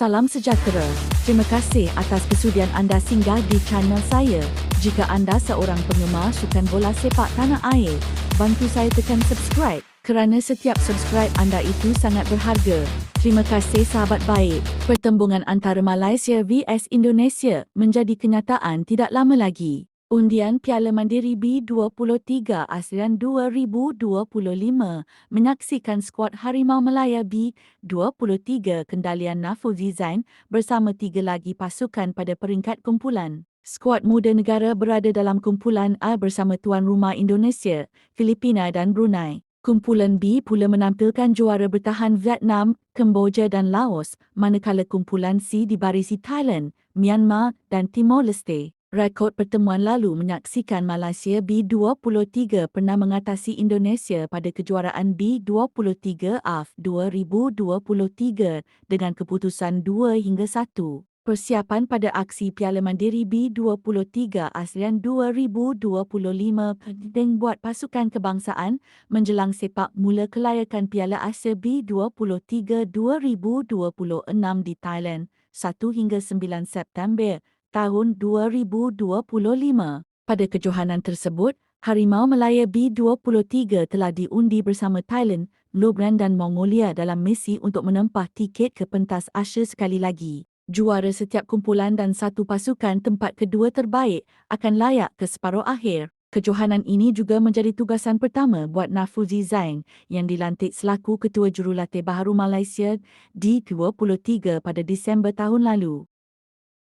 Salam sejahtera. Terima kasih atas kesudian anda singgah di channel saya. Jika anda seorang penggemar sukan bola sepak tanah air, bantu saya tekan subscribe kerana setiap subscribe anda itu sangat berharga. Terima kasih sahabat baik. Pertembungan antara Malaysia vs Indonesia menjadi kenyataan tidak lama lagi. Undian Piala Mandiri B23 ASEAN 2025 menyaksikan skuad Harimau Melaya B23 kendalian Nafuzi Zain bersama tiga lagi pasukan pada peringkat kumpulan. Skuad muda negara berada dalam kumpulan A bersama tuan rumah Indonesia, Filipina dan Brunei. Kumpulan B pula menampilkan juara bertahan Vietnam, Kemboja dan Laos, manakala kumpulan C dibarisi Thailand, Myanmar dan Timor Leste. Rekod pertemuan lalu menyaksikan Malaysia B23 pernah mengatasi Indonesia pada kejuaraan B23 AF 2023 dengan keputusan 2 hingga 1. Persiapan pada aksi Piala Mandiri B23 ASEAN 2025 penting buat pasukan kebangsaan menjelang sepak mula kelayakan Piala Asia B23 2026 di Thailand 1 hingga 9 September tahun 2025. Pada kejohanan tersebut, Harimau Melaya B23 telah diundi bersama Thailand, Lubnan dan Mongolia dalam misi untuk menempah tiket ke pentas Asia sekali lagi. Juara setiap kumpulan dan satu pasukan tempat kedua terbaik akan layak ke separuh akhir. Kejohanan ini juga menjadi tugasan pertama buat Nafuzi Zain yang dilantik selaku Ketua Jurulatih Baharu Malaysia D23 pada Disember tahun lalu.